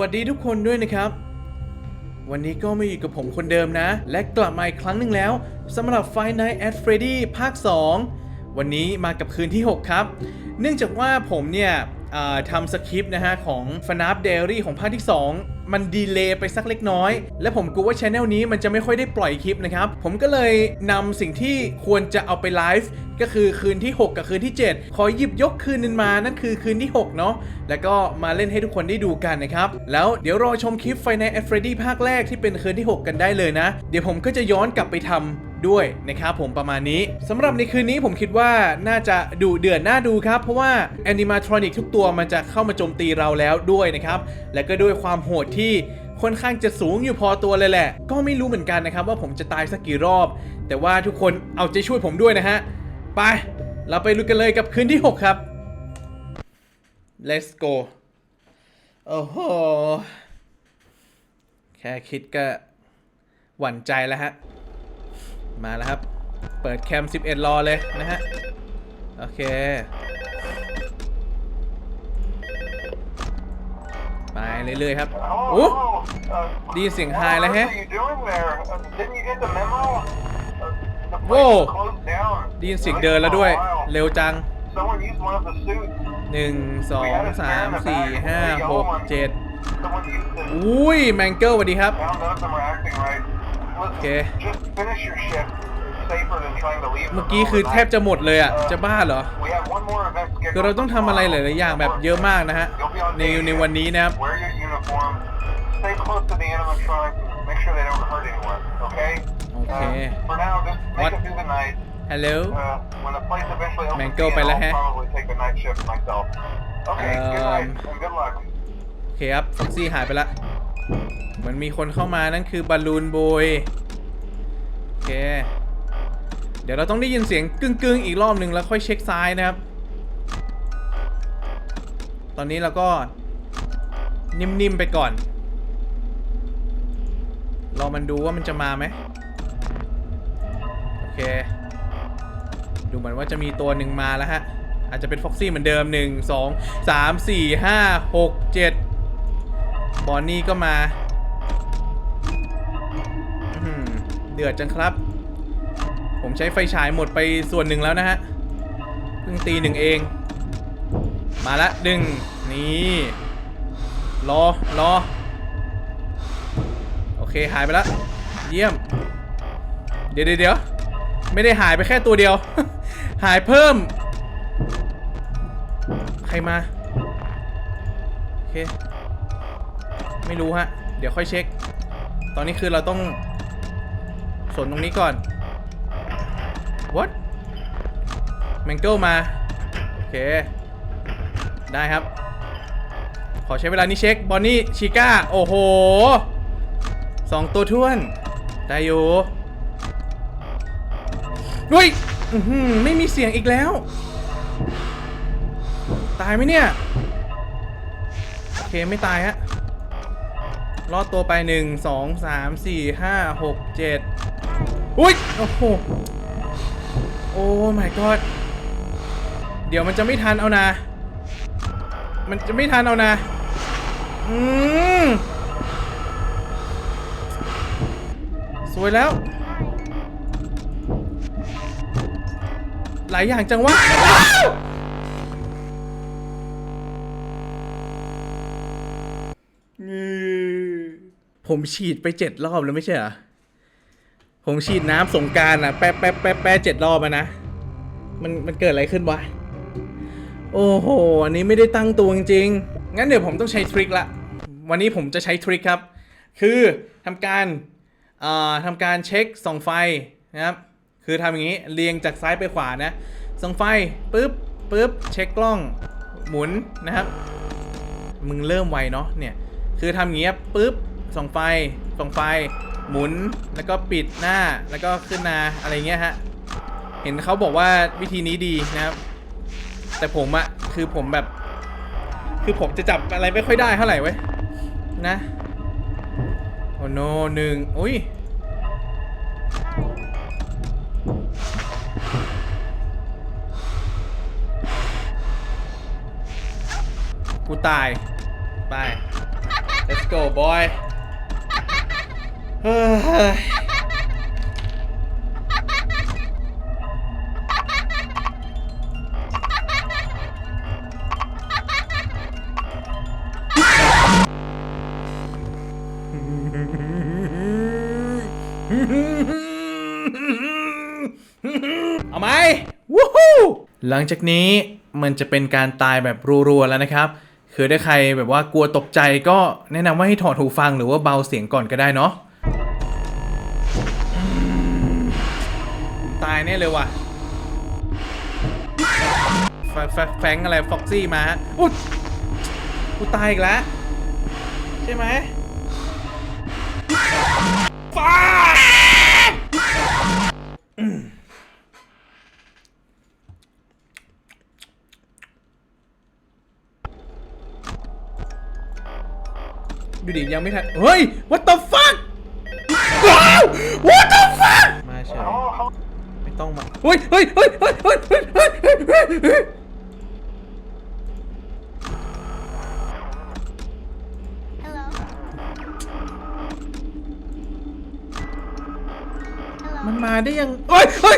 วัสดีทุกคนด้วยนะครับ วันนี้ก็มาอยู่กับผมคนเดิมนะ และกลับมาอีกครั้งหนึ่งแล้วสำหรับ Five Nights at Freddy ภาค 2 วันนี้มากับคืนที่ 6 ครับ เนื่องจากว่าผมเนี่ยทำสคริปต์นะฮะของ FNAF Diary ของภาคที่ 2 มันดีเลย์ไปสักเล็กน้อย และผมกลัวว่าช anel นี้มันจะไม่ค่อยได้ปล่อยคลิปนะครับ ผมก็เลยนำสิ่งที่ควรจะเอาไปไลฟ์ก็คือคืนที่ 6 กับคืนที่ 7 ขอหยิบยกคืนนึงมา นั่นคือคืนที่ 6 เนาะ แล้วก็มาเล่นให้ทุกคนได้ดูกันนะครับ แล้วเดี๋ยวรอชมคลิปไฟในแอฟเฟรดี้ภาคแรกที่เป็นคืนที่ 6 กันได้เลยนะ เดี๋ยวผมก็จะย้อนกลับไปทำ ด้วยนะครับผมประมาณนี้สำหรับในคืนนี้ผมคิดว่าน่าจะดูเดือดน่าดูครับ เพราะว่าแอนิมาทรอนิกทุกตัวมันจะเข้ามาโจมตีเราแล้วด้วยนะครับ และก็ด้วยความโหดที่ค่อนข้างจะสูงอยู่พอตัวเลยแหละ ก็ไม่รู้เหมือนกันนะครับว่าผมจะตายสักกี่รอบ แต่ว่าทุกคนเอาใจช่วยผมด้วยนะฮะ ไป เราไปลุยกันเลยกับคืนที่ 6 ครับ let's go โอ้โห แค่คิดก็หวั่นใจแล้วฮะ มาแล้วครับ เปิดแคม 11 รอเลยนะฮะ โอเค ไปเรื่อยๆครับโอ้ Hello. Uh, ได้ยินเสียงไฮ what แล้ว on แฮะ earth are you doing there? Uh, didn't you get the memo? Uh, the place Whoa. is closed down. ได้ยินเสียงเดินแล้วด้วย เร็วจัง Someone used one of the suits. หนึ่งสองสามสี่ห้าหกเจ็ด Someone used it. อุ้ยแมงเกิลสวัสดีครับ Now none of them are acting right. Listen, Okay. just finish your shift. It's safer than trying to leave. เมื่อกี้คือแทบจะหมดเลยอะ จะบ้าเหรอ We have one more event scheduled คือเราต้องทำอะไรหลายๆอย่างแบบเยอะมากนะฮะ You'll be on ใน day ในวันนี้นะครับ Wear your uniform. Stay close to the animatronics and make sure they don't hurt anyone, okay? Okay. Uh, for now, just make What? it through the night. ฮัลโหล Uh, when the place eventually opens Mango again, pa lang, I'll eh. probably take the night shift myself. Okay, good night Um, and good luck. โอเคครับฟ็อกซี่หายไปละ เหมือนมีคนเข้ามานั่นคือบอลลูนโบยโอเค เดี๋ยวเราต้องได้ยินเสียงกึ้งๆ อีกรอบหนึ่งแล้วค่อยเช็คซ้ายนะครับ ตอนนี้เราก็นิ่มๆไปก่อนรอมันดูว่ามันจะมาไหมโอเค ดูเหมือนว่าจะมีตัวหนึ่งมาแล้วฮะ อาจจะเป็นฟ็อกซี่เหมือนเดิม 1 2 3 4 5 6 7 บอนนี่ก็มา เดือดจังครับ ผมใช้ไฟฉายหมดไปส่วนหนึ่งแล้วนะฮะ เพิ่งตีหนึ่งเอง มาละหนึ่งนี่ รอ รอ โอเค หายไปแล้วเยี่ยมเดี๋ยวเดี๋ยวเดี๋ยว ไม่ได้หายไปแค่ตัวเดียว หายเพิ่ม ใครมา โอเค ไม่รู้ฮะ เดี๋ยวค่อยเช็ค ตอนนี้คือเราต้อง สนตรงนี้ก่อน what แมงเกิลมา โอเค ได้ครับ ขอใช้เวลานี้เช็ค บอนนี่ ชิก้า โอ้โหสองตัวท้วน ได้อยู่เฮ้ยไม่มีเสียงอีกแล้ว ตายไหมเนี่ย โอเค ไม่ตายฮะรอดตัวไปหนึ่งสองสามสี่ห้าหกเจ็ด อุ้ยโอ้โหโอ้ my god เดี๋ยวมันจะไม่ทันเอานะ มันจะไม่ทันเอานะ อืมสวยแล้ว หลายอย่างจังวะผมฉีดไปเจ็ดรอบแล้วไม่ใช่เหรอ ผมฉีดน้ำสงการอะ แป๊ะแป๊ะแป๊ะแป๊ะเจ็ดรอบอะนะ มันมันเกิดอะไรขึ้นวะ โอ้โห อันนี้ไม่ได้ตั้งตัวจริงๆงั้นเดี๋ยวผมต้องใช้ทริคละ วันนี้ผมจะใช้ทริคครับ คือทำการเอ่อทำการเช็คส่องไฟนะครับ คือทำอย่างนี้เรียงจากซ้ายไปขวานะ ส่องไฟปุ๊บปุ๊บเช็คกล้องหมุนนะครับ มึงเริ่มไวเนาะเนี่ย คือทำอย่างเงี้ยปุ๊บส่องไฟส่องไฟ หมุนแล้วก็ปิดหน้าแล้วก็ขึ้นนาอะไรเงี้ยฮะเห็นเขาบอกว่าวิธีนี้ดีนะครับ แต่ผมอะคือผมแบบ คือผมจะจับอะไรไม่ค่อยได้เท่าไหร่เว้ยนะโอ้โนหนึ่งอุ้ยกูตาย ไป let's let's go boy เฮ้ยเอาไหมวู้ฮู้หลังจากนี้มันจะเป็นการตายแบบรัวๆแล้วนะครับ คือถ้าใครแบบว่ากลัวตกใจก็แนะนำว่าให้ถอดหูฟังหรือว่าเบาเสียงก่อนก็ได้เนาะายแน่เลยว่ะแฟแฟงอะไรฟ็อกซี่มาฮะอุ๊ยกูตายอีกแล้ว ใช่ไหมฟ้าดูดิยังไม่ทัน เฮ้ย what the fuck ว้าว what the fuck มาเฉย How, how ไม่ ต้องมาเฮ้ยเฮ้ยเฮ้ยเฮ้ยเฮ้ยเฮ้ยเฮ้ยเฮ้ยเฮ้ย Hello. Hello. มันมาได้ยังเฮ้ยเฮ้ย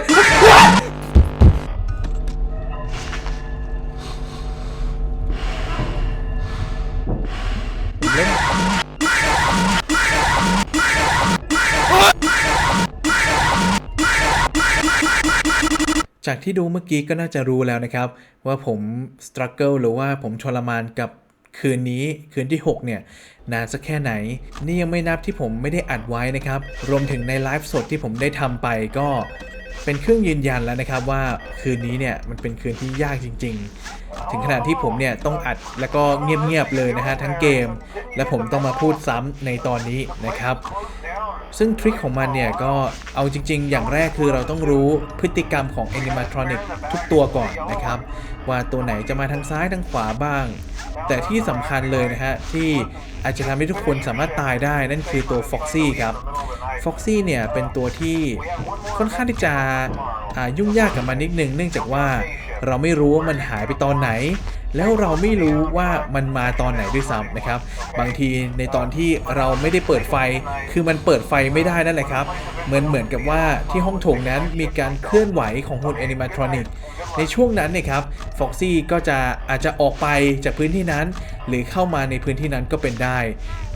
เล่น จากที่ดูเมื่อกี้ก็น่าจะรู้แล้วนะครับ ว่าผมสครัคเกิลหรือว่าผมทรมานกับคืนนี้คืนที่ 6 เนี่ย นานสักแค่ไหน นี่ยังไม่นับที่ผมไม่ได้อัดไว้นะครับ รวมถึงในไลฟ์สดที่ผมได้ทำไปก็เป็นเครื่องยืนยันแล้วนะครับว่าคืนนี้เนี่ย มันเป็นคืนที่ยากจริง ๆ ถึงขนาดที่ผมเนี่ยต้องอัดแล้วก็เงียบๆเลยนะฮะทั้งเกม และผมต้องมาพูดซ้ำในตอนนี้นะครับ ซึ่งทริคของมันเนี่ยก็เอาจริง ๆ อย่างแรกคือเราต้องรู้พฤติกรรมของ Animatronic ทุกตัวก่อนนะครับ ว่าตัวไหนจะมาทางซ้ายทางขวาบ้าง แต่ที่สำคัญเลยนะฮะที่อาจจะทำให้ทุกคนสามารถตายได้นั่นคือตัว Foxy ครับ Foxy เนี่ยเป็นตัวที่ค่อนข้างที่จะยุ่งยากกับมันนิดนึงเนื่องจากว่าเราไม่รู้ว่ามันหายไปตอนไหน แล้วเราไม่รู้ว่ามันมาตอนไหนด้วยซ้ำนะครับ บางทีในตอนที่เราไม่ได้เปิดไฟ คือมันเปิดไฟไม่ได้นั่นแหละครับ เหมือนเหมือนกับว่าที่ห้องโถงนั้นมีการเคลื่อนไหวของหุ่นแอนิมาทรอนิกในช่วงนั้นเนี่ยครับฟ็อกซี่ก็จะอาจจะออกไปจากพื้นที่นั้น หรือเข้ามาในพื้นที่นั้นก็เป็นได้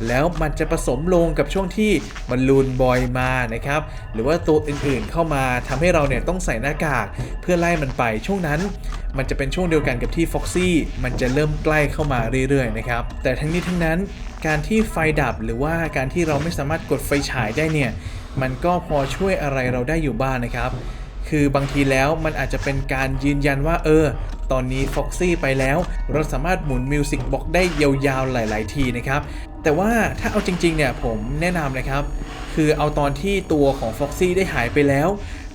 แล้วมันจะผสมลงกับช่วงที่บอลลูนบอยมานะครับหรือว่าตัวอื่นๆเข้ามาทำให้เราเนี่ยต้องใส่หน้ากากเพื่อไล่มันไปช่วงนั้นมันจะเป็นช่วงเดียวกันกับที่ Foxy มันจะเริ่มใกล้เข้ามาเรื่อยๆนะครับแต่ทั้งนี้ทั้งนั้นการที่ไฟดับหรือว่าการที่เราไม่สามารถกดไฟฉายได้เนี่ยมันก็พอช่วยอะไรเราได้อยู่บ้างนะครับ คือบางทีแล้วมันอาจจะเป็นการยืนยันว่าเออ ตอนนี้ Foxy ไปแล้ว เราสามารถหมุนมิวสิกบ็อกได้ยาวๆหลาย ๆ ทีนะครับ แต่ว่าถ้าเอาจริง ๆ เนี่ยผมแนะนำนะครับ คือเอาตอนที่ตัวของ Foxy ได้หายไปแล้ว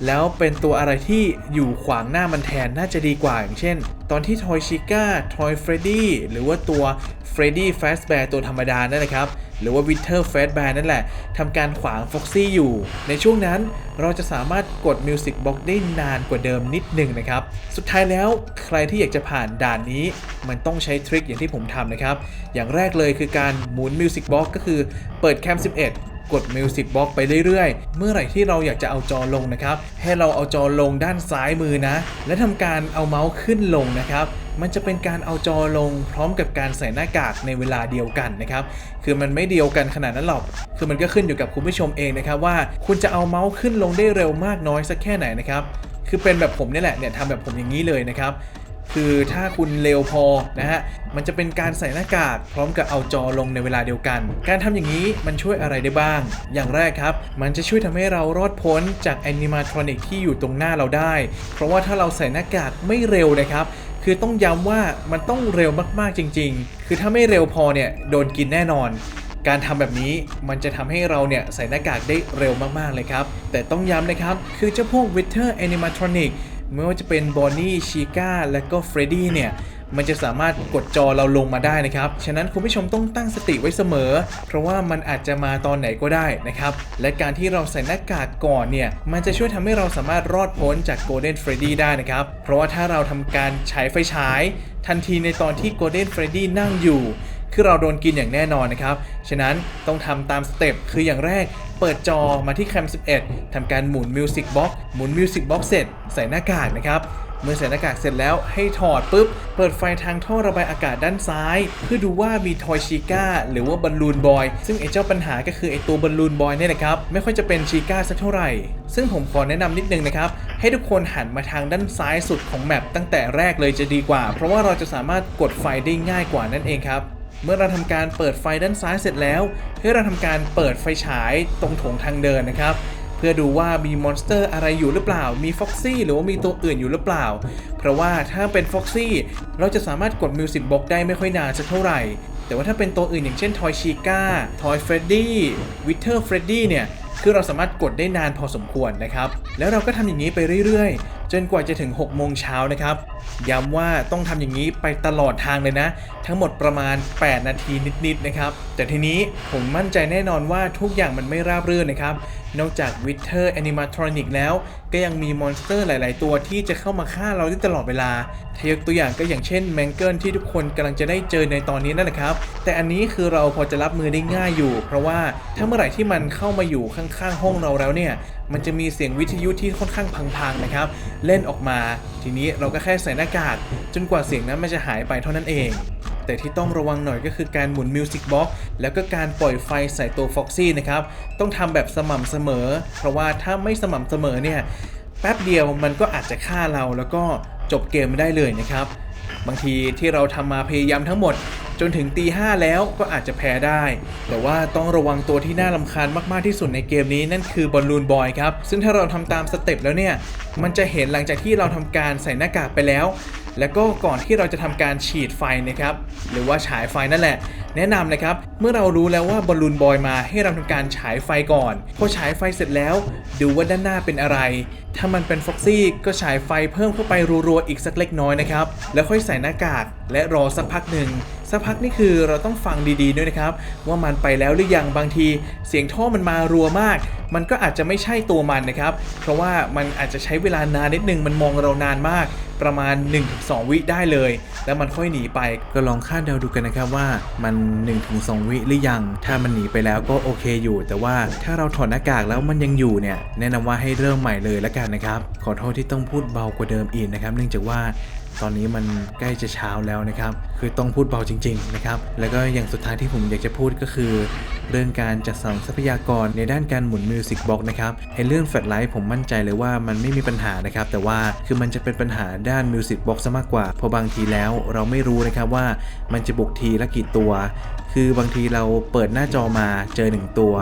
แล้วเป็นตัวอะไรที่อยู่ขวางหน้ามันแทนน่าจะดีกว่าอย่างเช่น ตอนที่ทอยชิก้าทอยเฟรดดี้หรือว่าตัวเฟรดดี้แฟสแบร์ตัวธรรมดานั่นแหละครับ หรือว่าวิ t เทอร์แฟสแบร์นั่นแหละทำการขวาง Foxy อยู่ ในช่วงนั้นเราจะสามารถกด Music Box ได้นานกว่าเดิมนิดหนึ่งนะครับ สุดท้ายแล้วใครที่อยากจะผ่านด่านนี้ มันต้องใช้ทริคอย่างที่ผมทำนะครับ อย่างแรกเลยคือการหมุน Music Box ก็คือเปิดแคม 11 กด Music Box ไปเรื่อยๆ เมื่อไหร่ที่เราอยากจะเอาจอลงนะครับ ให้เราเอาจอลงด้านซ้ายมือนะ และทำการเอาเมาส์ขึ้นลงนะครับมันจะเป็นการเอาจอลงพร้อมกับการใส่หน้ากากในเวลาเดียวกันนะครับ คือมันไม่เดียวกันขนาดนั้นหรอก คือมันก็ขึ้นอยู่กับคุณผู้ชมเองนะครับว่าคุณจะเอาเมาส์ขึ้นลงได้เร็วมากน้อยสักแค่ไหนนะครับ คือเป็นแบบผมนี่แหละเนี่ยทำแบบผมอย่างนี้เลยนะครับ คือถ้าคุณเร็วพอนะฮะมันจะเป็นการใส่หน้ากากพร้อมกับเอาจอลงในเวลาเดียวกัน การทำอย่างนี้มันช่วยอะไรได้บ้าง อย่างแรกครับ มันจะช่วยทำให้เรารอดพ้นจากแอนิมาทรอนิกที่อยู่ตรงหน้าเราได้ เพราะว่าถ้าเราใส่หน้ากากไม่เร็วนะครับคือต้องย้ำว่ามันต้องเร็วมากๆจริง ๆ คือถ้าไม่เร็วพอเนี่ยโดนกินแน่นอน การทำแบบนี้มันจะทำให้เราเนี่ยใส่หน้ากากได้เร็วมากๆเลยครับ แต่ต้องย้ำนะครับ คือเจ้าพวก w i t t e r Animatronic ไม่ว่าจะเป็นบอนนี่ชิก้าและก็เฟรดดี้เนี่ยมันจะสามารถกดจอเราลงมาได้นะครับ ฉะนั้นคุณผู้ชมต้องตั้งสติไว้เสมอ เพราะว่ามันอาจจะมาตอนไหนก็ได้นะครับ และการที่เราใส่หน้ากากก่อนเนี่ย มันจะช่วยทำให้เราสามารถรอดพ้นจาก Golden Freddy ได้นะครับ เพราะว่าถ้าเราทำการใช้ไฟฉาย ทันทีในตอนที่ Golden Freddy นั่งอยู่ คือเราโดนกินอย่างแน่นอนนะครับ ฉะนั้นต้องทำตามสเต็ปคืออย่างแรก เปิดจอมาที่แคม 11ทำการหมุน Music Box หมุน Music Box เสร็จใส่หน้ากากนะครับเมื่อใส่หน้ากากเสร็จแล้วให้ถอดปุ๊บ เปิดไฟทางท่อระบายอากาศด้านซ้าย เพื่อดูว่ามีทอยชิก้าหรือว่าบอลลูนบอย ซึ่งไอ้เจ้าปัญหาก็คือไอ้ตัวบอลลูนบอยเนี่ยนะครับ ไม่ค่อยจะเป็นชิก้าสักเท่าไหร่ ซึ่งผมขอแนะนำนิดนึงนะครับ ให้ทุกคนหันมาทางด้านซ้ายสุดของแมปตั้งแต่แรกเลยจะดีกว่า เพราะว่าเราจะสามารถกดไฟได้ง่ายกว่านั่นเองครับ เมื่อเราทำการเปิดไฟด้านซ้ายเสร็จแล้ว ให้เราทำการเปิดไฟฉายตรงโถงทางเดินนะครับ เพื่อดูว่ามีมอนสเตอร์อะไรอยู่หรือเปล่า มีฟ็อกซี่หรือว่ามีตัวอื่นอยู่หรือเปล่า เพราะว่าถ้าเป็นฟ็อกซี่เราจะสามารถกดมิวสิกบ็อกได้ไม่ค่อยนานสักเท่าไหร่ แต่ว่าถ้าเป็นตัวอื่นอย่างเช่นทอยชิก้าทอยเฟรดดี้วิเทอร์เฟรดดี้เนี่ยคือเราสามารถกดได้นานพอสมควรนะครับ แล้วเราก็ทำอย่างนี้ไปเรื่อยๆจนกว่าจะถึง 6 โมงเช้านะครับ ย้ำว่าต้องทำอย่างนี้ไปตลอดทางเลยนะ ทั้งหมดประมาณ 8 นาทีนิดๆนะครับ แต่ทีนี้ผมมั่นใจแน่นอนว่าทุกอย่างมันไม่ราบรื่นนะครับ นอกจากวิเทอร์แอนิมาทรอนิกแล้ว ก็ยังมีมอนสเตอร์หลาย ๆ ตัวที่จะเข้ามาฆ่าเราได้ตลอดเวลาถ้ายกตัวอย่างก็อย่างเช่นแมงเกิลที่ทุกคนกำลังจะได้เจอในตอนนี้นั่นแหละครับ แต่อันนี้คือเราพอจะรับมือได้ง่ายอยู่ เพราะว่าถ้าเมื่อไหร่ที่มันเข้ามาอยู่ข้าง ๆ ห้องเราแล้วเนี่ยมันจะมีเสียงวิทยุที่ค่อนข้างพังๆนะครับ เล่นออกมา ทีนี้เราก็แค่ใส่หน้ากากจนกว่าเสียงนั้นมันจะหายไปเท่านั้นเอง แต่ที่ต้องระวังหน่อยก็คือการหมุน Music Box แล้วก็การปล่อยไฟใส่ตัว Foxy นะครับ ต้องทำแบบสม่ำเสมอ เพราะว่าถ้าไม่สม่ำเสมอเนี่ยแป๊บเดียวมันก็อาจจะฆ่าเราแล้วก็จบเกมไม่ได้เลยนะครับ บางทีที่เราทำมาพยายามทั้งหมด จนถึงตีห้าแล้วก็อาจจะแพ้ได้ แต่ว่าต้องระวังตัวที่น่าลำคาญมากๆที่สุดในเกมนี้นั่นคือบอลลูนบอยครับ ซึ่งถ้าเราทำตามสเต็ปแล้วเนี่ย มันจะเห็นหลังจากที่เราทำการใส่หน้ากากไปแล้ว แล้วก็ก่อนที่เราจะทำการฉีดไฟนะครับ หรือว่าฉายไฟนั่นแหละ แนะนำนะครับ เมื่อเรารู้แล้วว่าบอลลูนบอยมาให้เราทำการฉายไฟก่อน พอฉายไฟเสร็จแล้ว ดูว่าด้านหน้าเป็นอะไร ถ้ามันเป็นฟ็อกซี่ก็ฉายไฟเพิ่มเข้าไปรัวๆอีกสักเล็กน้อยนะครับ แล้วค่อยใส่หน้ากากและรอสักพักหนึ่ง สักพักนี่คือเราต้องฟังดีๆด้วยนะครับ ว่ามันไปแล้วหรือยังบางที เสียงท่อมันมารัวมาก มันก็อาจจะไม่ใช่ตัวมันนะครับ เพราะว่ามันอาจจะใช้เวลานานนิดนึงมันมองเรานานมาก ประมาณ 1-2 วิได้เลย แล้วมันค่อยหนีไปก็ลองคาดเดาดูกันนะครับว่ามัน 1-2 วิหรือยัง ถ้ามันหนีไปแล้วก็โอเคอยู่ แต่ว่าถ้าเราถอดหน้ากากแล้วมันยังอยู่เนี่ยแนะนำว่าให้เริ่มใหม่เลยละกันนะครับขอโทษที่ต้องพูดเบากว่าเดิมอีกนะครับ เนื่องจากว่า ตอนนี้มันใกล้จะเช้าแล้วนะครับ คือต้องพูดเบาจริง ๆ นะครับ แล้วก็อย่างสุดท้ายที่ผมอยากจะพูดก็คือ เรื่องการจัดสรรทรัพยากรในด้านการหมุนมิวสิกบ็อกนะครับไอเรื่องแฟลชไลท์ผมมั่นใจเลยว่ามันไม่มีปัญหานะครับ แต่ว่าคือมันจะเป็นปัญหาด้านมิวสิกบ็อกซะมากกว่า เพราะบางทีแล้วเราไม่รู้นะครับว่ามันจะบุกทีละกี่ตัว คือบางทีเราเปิดหน้าจอมาเจอหนึ่งตัว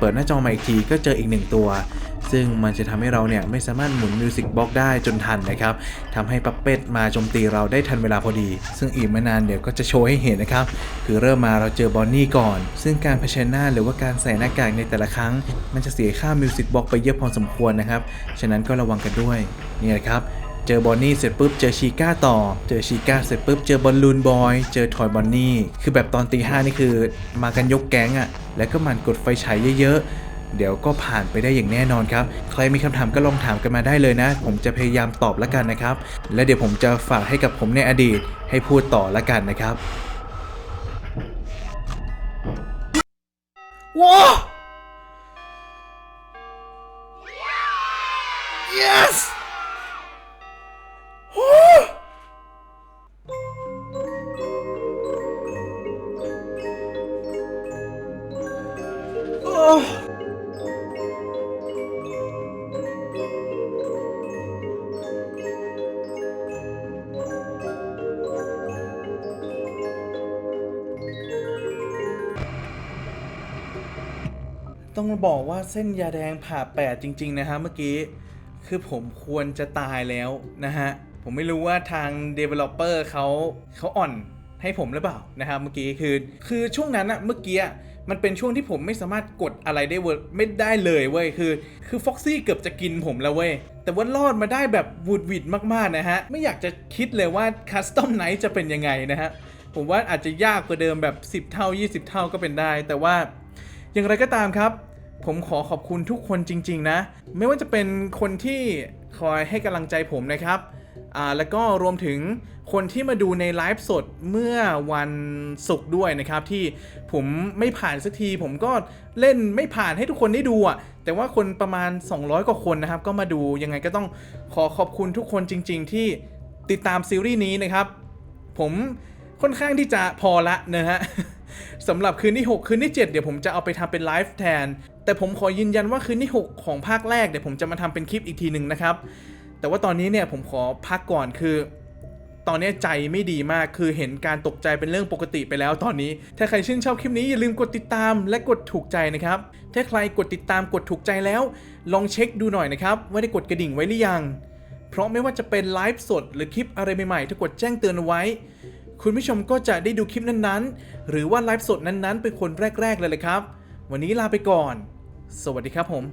เปิดหน้าจอมาอีกทีก็เจออีกหนึ่งตัว ซึ่งมันจะทำให้เราเนี่ยไม่สามารถหมุนมิวสิกบล็อกได้จนทันนะครับทำให้ปัปเป็ดมาโจมตีเราได้ทันเวลาพอดี ซึ่งอีกไม่นานเดี๋ยวก็จะโชว์ให้เห็นนะครับ คือเริ่มมาเราเจอบอนนี่ก่อน ซึ่งการเผชิญหน้าหรือว่าการใส่หน้ากากในแต่ละครั้ง มันจะเสียค่ามิวสิกบล็อกไปเยอะพอสมควรนะครับ ฉะนั้นก็ระวังกันด้วยนี่แหละครับ เจอบอนนี่เสร็จปุ๊บเจอชีก้าต่อ เจอชีก้าเสร็จปุ๊บเจอบอลลูนบอย เจอทอยบอนนี่ คือแบบตอนตีห้านี่คือมากันยกแก๊งอะ่ะ แล้วก็มันกดไฟฉายเยอะๆ เดี๋ยวก็ผ่านไปได้อย่างแน่นอนครับ ใครมีคำถามก็ลองถามกันมาได้เลยนะ ผมจะพยายามตอบละกันนะครับ และเดี๋ยวผมจะฝากให้กับผมในอดีต ให้พูดต่อละกันนะครับว้า yes Oh. ต้องบอกว่าเส้นยาแดงผ่าแปดจริง ๆ นะฮะเมื่อกี้ คือผมควรจะตายแล้วนะฮะ ผมไม่รู้ว่าทาง Developer เขาเขาอ่อนให้ผมหรือเปล่านะครับเมื่อกี้คือคือช่วงนั้นอะเมื่อกี้อะมันเป็นช่วงที่ผมไม่สามารถกดอะไรได้เว้ยไม่ได้เลยเว้ยคือคือฟ็อกซี่เกือบจะกินผมแล้วเว้ยแต่ว่ารอดมาได้แบบวูดวิดมากๆนะฮะ ไม่อยากจะคิดเลยว่าคัสตอมไนท์จะเป็นยังไงนะฮะ ผมว่าอาจจะยากกว่าเดิมแบบ 10 เท่า 20 เท่าก็เป็นได้ แต่ว่าอย่างไรก็ตามครับ ผมขอขอบคุณทุกคนจริง ๆ นะ ไม่ว่าจะเป็นคนที่คอยให้กำลังใจผมนะครับ แล้วก็รวมถึงคนที่มาดูในไลฟ์สดเมื่อวันศุกร์ด้วยนะครับ ที่ผมไม่ผ่านสักที ผมก็เล่นไม่ผ่านให้ทุกคนได้ดูอะแต่ว่าคนประมาณ 200 กว่าคนนะครับ ก็มาดูยังไงก็ต้องขอขอบคุณทุกคนจริง ๆ ที่ติดตามซีรีส์นี้นะครับ ผมค่อนข้างที่จะพอละนะฮะสำหรับคืนที่ 6 คืนที่ 7 เดี๋ยวผมจะเอาไปทำเป็นไลฟ์แทน แต่ผมขอยืนยันว่าคืนที่ 6 ของภาคแรกเดี๋ยวผมจะมาทำเป็นคลิปอีกทีหนึ่งนะครับ แต่ว่าตอนนี้เนี่ยผมขอพักก่อนคือ ตอนนี้ใจไม่ดีมากคือเห็นการตกใจเป็นเรื่องปกติไปแล้วตอนนี้ ถ้าใครชื่นชอบคลิปนี้อย่าลืมกดติดตามและกดถูกใจนะครับ ถ้าใครกดติดตามกดถูกใจแล้ว ลองเช็คดูหน่อยนะครับว่าได้กดกระดิ่งไว้หรือยัง เพราะไม่ว่าจะเป็นไลฟ์สดหรือคลิปอะไรใหม่ๆถ้ากดแจ้งเตือนไว้ คุณผู้ชมก็จะได้ดูคลิปนั้นๆ หรือว่าไลฟ์สดนั้นๆเป็นคนแรก ๆ เลยเลยครับ วันนี้ลาไปก่อน สวัสดีครับผม